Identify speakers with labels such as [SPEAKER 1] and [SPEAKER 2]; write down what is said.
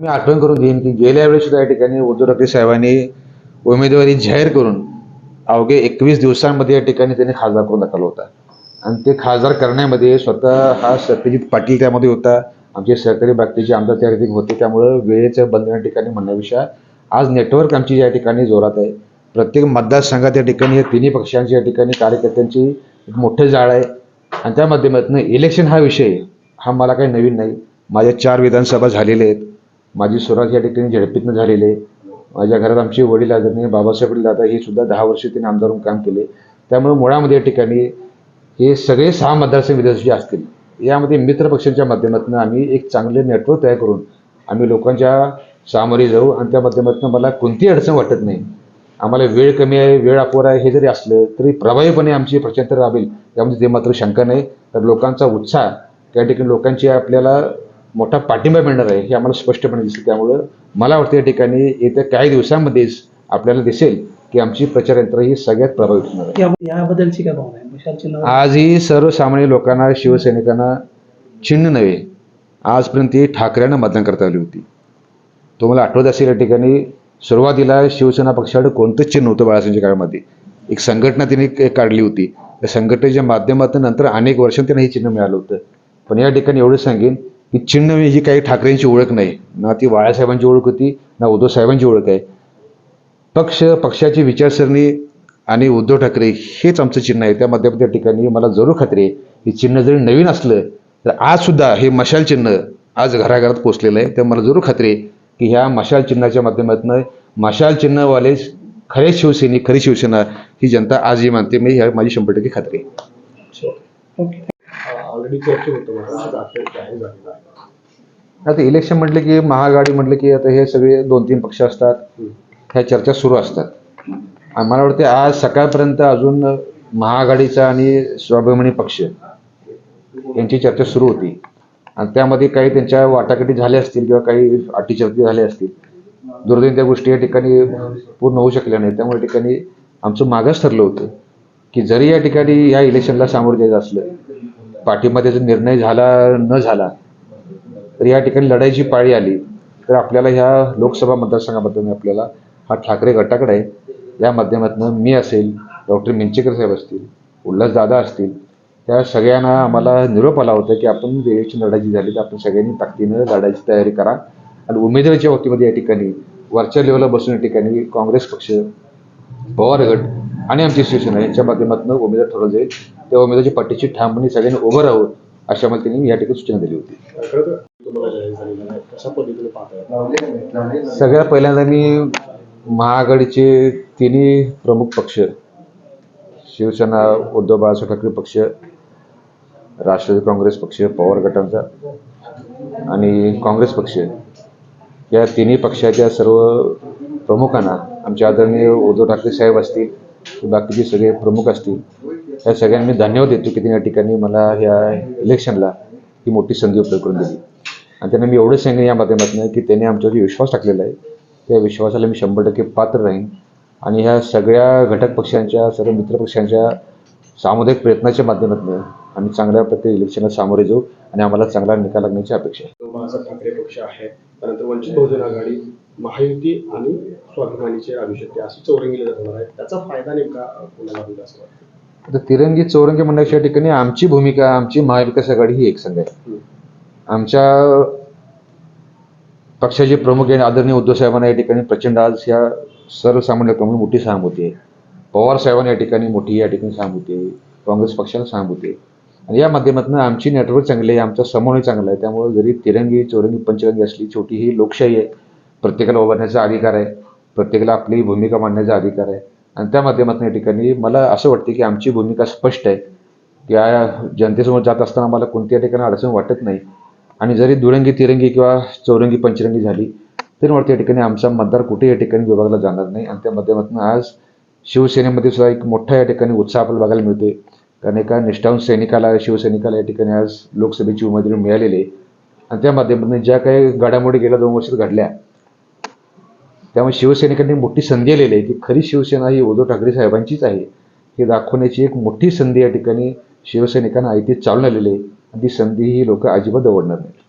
[SPEAKER 1] मी आठवण करून देईन की गेल्या वेळेस सुद्धा या ठिकाणी उद्धव ठाकरे साहेबांनी उमेदवारी जाहीर करून अवघे एकवीस दिवसांमध्ये या ठिकाणी त्यांनी खासदार करून दाखवला होता. आणि ते खासदार करण्यामध्ये स्वतः हा सत्यजित पाटील त्यामध्ये होता. आमचे सहकारी बाकीचे आमदार त्या ठिकाणी होते. त्यामुळं वेळेचं बंद या ठिकाणी म्हणण्यापेक्षा आज नेटवर्क आमची या ठिकाणी जोरात आहे. प्रत्येक मतदारसंघात या ठिकाणी या तिन्ही पक्षांची या ठिकाणी कार्यकर्त्यांची एक मोठं जाळ आहे. आणि त्या माध्यमातून इलेक्शन हा विषय हा मला काही नवीन नाही. माझ्या चार विधानसभा झालेल्या आहेत. माझी सुरुवात या ठिकाणी झडपीतनं झालेली आहे. माझ्या घरात आमचे वडील आदरणीय बाबासाहेब दादा हे सुद्धा दहा वर्ष त्यांनी आमदारून काम केले. त्यामुळे मुळामध्ये या ठिकाणी हे सगळे सहा मतदारसंघ जे असतील. यामध्ये मित्र पक्षांच्या माध्यमातून आम्ही एक चांगले नेटवर्क तयार करून आम्ही लोकांच्या सामोरे जाऊ आणि त्या माध्यमातून मला कोणतीही अडचण वाटत नाही. आम्हाला वेळ कमी आहे वेळ अपोर आहे हे जरी असलं तरी प्रभावीपणे आमची प्रचंड राबेल. यामध्ये ते मात्र शंका नाही. तर लोकांचा उत्साह त्या ठिकाणी लोकांची आपल्याला मोठा पाठिंबा मिळणार आहे हे आम्हाला स्पष्टपणे दिसतं त्यामुळं मला वाटतं या ठिकाणी येत्या काही दिवसांमध्येच आपल्याला दिसेल की आमची प्रचार यंत्रणा ही सगळ्यात प्रभावी ठरणार आहे.
[SPEAKER 2] या याबद्दलची काय भावना आहे? मशाल चिन्ह
[SPEAKER 1] आजही सर्वसामान्य लोकांना शिवसैनिकांना चिन्ह नव्हे आजपर्यंत ती ठाकरेंना मतदान करता आली होती. तुम्हाला आठवत असेल या ठिकाणी सुरुवातीला शिवसेना पक्षाकडे कोणतंच चिन्ह नव्हतं बाळासाहेबांच्या काळामध्ये. एक संघटना त्यांनी एक काढली होती. त्या संघटनेच्या माध्यमातून नंतर अनेक वर्षांनी त्यांना हे चिन्ह मिळालं होतं. पण या ठिकाणी एवढं सांगेन की चिन्ह ही काही ठाकरेंची ओळख नाही. ना ती बाळासाहेबांची ओळख होती ना उद्धव साहेबांची ओळख आहे. पक्ष पक्षाची विचारसरणी आणि उद्धव ठाकरे हेच आमचं चिन्ह आहे. त्या माध्यमातून त्या ठिकाणी मला जरूर खात्री आहे. की चिन्ह जरी नवीन असलं तर आज सुद्धा हे मशाल चिन्ह आज घराघरात पोचलेलं आहे. तर मला जरूर खात्री आहे की ह्या मशाल चिन्हाच्या माध्यमातून मशाल चिन्हवाले खरे शिवसैनिक खरी शिवसेना ही जनता आजही मानते. मी ह्या माझी शंभर टक्के खात्री आहे.
[SPEAKER 2] ओके
[SPEAKER 3] ऑलरेडी चर्चा होतो. आता
[SPEAKER 1] इलेक्शन म्हटलं की महाआघाडी म्हटलं की आता हे सगळे दोन तीन पक्ष असतात. ह्या चर्चा सुरू असतात. आणि मला वाटते आज सकाळपर्यंत अजून महाआघाडीचा आणि स्वाभिमानी पक्ष यांची चर्चा सुरू होती. आणि त्यामध्ये काही त्यांच्या वाटाकटी झाल्या असतील किंवा काही अटीचर्ती झाल्या असतील. दुर्दैव त्या गोष्टी या ठिकाणी पूर्ण होऊ शकल्या नाही त्यामुळे ठिकाणी आमचं मागास ठरलं होतं की जरी या ठिकाणी या इलेक्शनला सामोरं जायचं असलं पाठीमध्ये जर निर्णय झाला न झाला तर या ठिकाणी लढाईची पाळी आली. तर आपल्याला ह्या लोकसभा मतदारसंघामधून आपल्याला हा ठाकरे गटाकडे आहे. या माध्यमातून मी असेल डॉक्टर मिंचेकर साहेब असतील उल्हासदादा असतील त्या सगळ्यांना आम्हाला निरोप आला होता की आपण इलेक्शन लढायची झाली तर आपण सगळ्यांनी ताकदीनं लढायची तयारी करा. आणि उमेदवारीच्या बाबतीमध्ये या ठिकाणी वरच्या लेवलला बसून या ठिकाणी काँग्रेस पक्ष पवार गट आणि आमची शिवसेना यांच्या माध्यमातून उमेदवार ठरवलं जाईल त्या उमेदवाराची पाठीची ठामपणे सगळ्यांनी उभं राहू अशा मला त्यांनी या ठिकाणी सूचना दिली होती
[SPEAKER 3] खरं तर तुम्हाला जाहीर झालेला आहे कशा पद्धतीने पाहताय
[SPEAKER 1] सगळ्यात पहिल्यांदा मी महाआघाडीचे तिन्ही प्रमुख पक्ष शिवसेना उद्धव बाळासाहेब ठाकरे पक्ष राष्ट्रवादी काँग्रेस पक्ष पवार गटांचा आणि काँग्रेस पक्ष या तिन्ही पक्षाच्या सर्व प्रमुखांना आमचे आदरणीय उद्धव ठाकरे साहेब असतील बाकीचे सगळे प्रमुख असतील या सगळ्यांना मी धन्यवाद देतो की त्यांनी या ठिकाणी मला ह्या इलेक्शनला ही मोठी संधी उपलब्ध करून दिली. आणि त्यांना मी एवढं सांगेन या माध्यमातून की त्यांनी आमच्यावर विश्वास टाकलेला आहे. त्या विश्वासाला मी शंभर टक्के पात्र राहीन. आणि ह्या सगळ्या घटक पक्षांच्या सर्व मित्र पक्षांच्या सामुदायिक प्रयत्नाच्या माध्यमातून आम्ही चांगल्या प्रकारे इलेक्शनला सामोरे जाऊ आणि आम्हाला चांगला निकाल लागण्याची अपेक्षा आहे.
[SPEAKER 3] बाळासाहेब ठाकरे पक्ष आहे त्यानंतर वंचित बहुजन आघाडी महायुती आणि स्वाभिमानीचे अभिषेक अशी चौरंगीला जाणार आहे त्याचा फायदा नेमका कोणाला होईल असं वाटतं?
[SPEAKER 1] आता तिरंगी चौरंगी म्हणण्याच्या ठिकाणी आमची भूमिका आमची महाविकास आघाडी ही एक संघ आहे. आमच्या पक्षाचे प्रमुख आणि आदरणीय उद्धव साहेबांना या ठिकाणी प्रचंड आज या सर्वसामान्य मोठी सहानुभूती आहे. पवार साहेबांना या ठिकाणी मोठी या ठिकाणी सहानुभूती होते काँग्रेस पक्षाला सहानुभूती होते आणि या माध्यमातून आमची नेटवर्क चांगली आहे आमचा समन्वय चांगला आहे. त्यामुळे जरी तिरंगी चौरंगी पंचरंगी असली छोटी ही लोकशाही आहे प्रत्येकाला उभारण्याचा अधिकार आहे. प्रत्येकाला आपली भूमिका मांडण्याचा अधिकार आहे. आणि त्या माध्यमातून या ठिकाणी मला असं वाटते की आमची भूमिका स्पष्ट आहे. की या जनतेसमोर जात असताना मला कोणत्या ठिकाणी अडचण वाटत नाही. आणि जरी दुरंगी तिरंगी किंवा चौरंगी पंचरंगी झाली तरी वाटतं या ठिकाणी आमचा मतदार कुठे या ठिकाणी विभागला जाणार नाही. आणि त्या माध्यमातून आज शिवसेनेमध्ये सुद्धा एक मोठा या ठिकाणी उत्साह आपल्याला बघायला मिळतोय. कारण एका निष्ठावून सैनिकाला शिवसैनिकाला या ठिकाणी आज लोकसभेची उमेदवारी मिळालेली आहे. आणि त्या माध्यमातून ज्या काही घडामोडी गेल्या दोन वर्षात घडल्या त्यामुळे शिवसैनिकांनी मोठी संधी आलेली आहे की खरी शिवसेना ही उद्धव ठाकरे साहेबांचीच आहे. हे दाखवण्याची एक मोठी संधी या ठिकाणी शिवसैनिकांना आयती चालून आलेली आहे. ती संधी ही लोक अजिबात दवडणार नाही